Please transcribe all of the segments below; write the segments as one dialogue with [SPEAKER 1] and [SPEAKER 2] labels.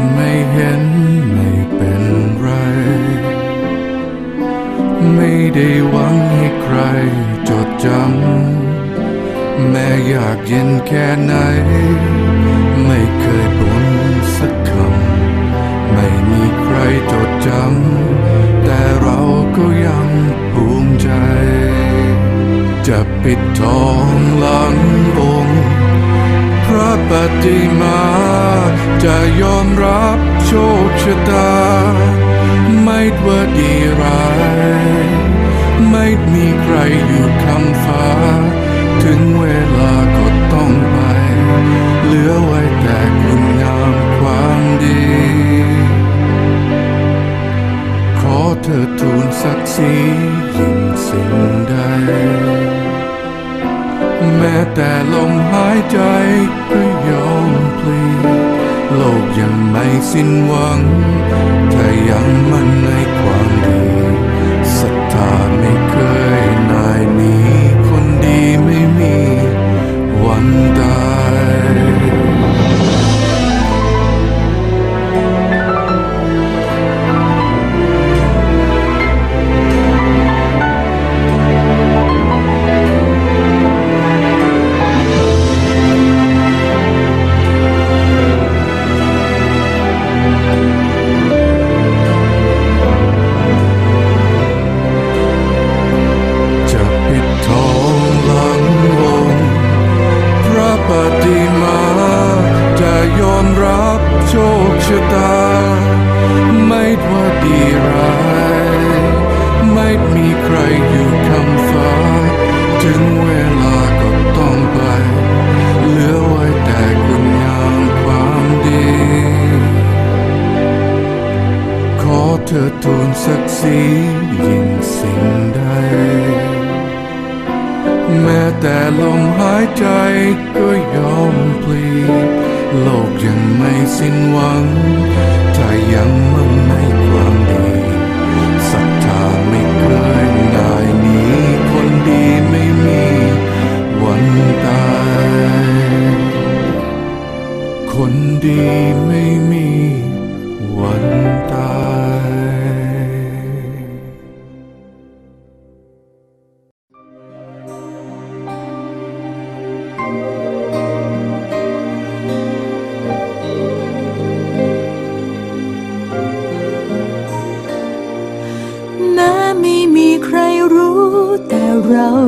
[SPEAKER 1] น ได้หวังให้ใครจดจำ แม้อยากเย็นแค่ไหน ไม่เคยบ่นสักคำ ไม่มีใครจดจำ แต่เราก็ยังภูมิใจ จะปิดทองหลังองค์พระปฏิมา จะยอมรับโชคชะตาไม่ว่าดีร้าย ไม่มีใครอยู่คำฟ้า ถึงเวลาก็ต้องไป เหลือไว้แต่คุณงามความดี ขอเธอทูลศักดิ์ศรียิ่งสิ่งใด แม้แต่ลมหายใจก็ยอมพลีโลกยังไม่สิ้นหวัง ถ้ายังมั่นในความ ดีศ ทูลศักดิ์ศรียิ่งสิ่งใด แม้แต่ลมหายใจก็ยอมพลีโลกยังไม่สิ้นหวัง ถ้ายังมั่นในความดีศรัทธาไม่เคยนายหนีคนดีไม่มีวันตาย คนดีไม่มีวันตาย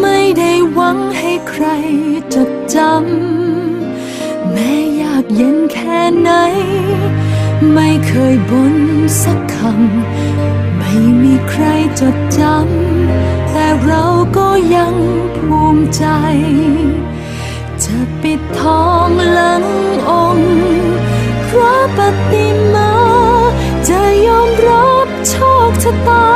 [SPEAKER 2] ไม่ได้หวังให้ใครจดจำ แม้ยากเย็นแค่ไหน ไม่เคยบ่นสักคำ ไม่มีใครจดจำ แต่เราก็ยังภูมิใจ จะปิดทองหลังองค์พระปฏิมา จะยอมรับโชคชะตา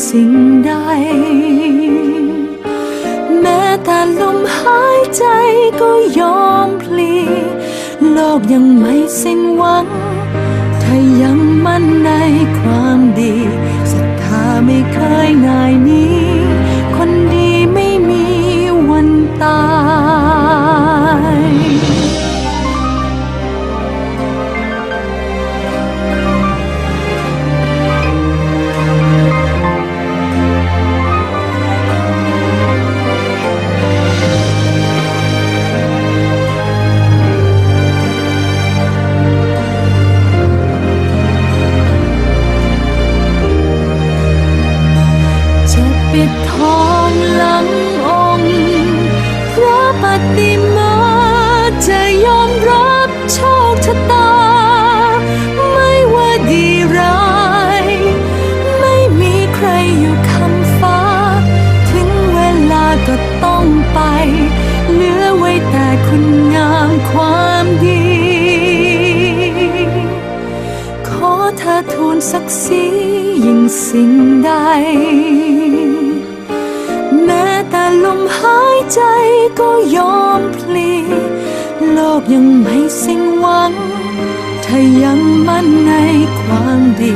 [SPEAKER 2] สิ่งใด แม้แต่ลมหายใจก็ยอมพลี โลกยังไม่สิ้นหวัง ถ้ายังมั่นในความดี ระปฏิมาจะยอมรับโชคชะตา ไม่ว่าดีร้าย ไม่มีใครอยู่คำฟ้า ถึงเวลาก็ต้องไป เหลือไว้แต่คุณงามความดี ขอเธอทูลศักดิ์ศรียิ่งสิ่งใดแม้แต่ลมหายใจก็ยอม พลีโลกยังไม่สิ้นหวัง ถ้ายังมั่นในความดี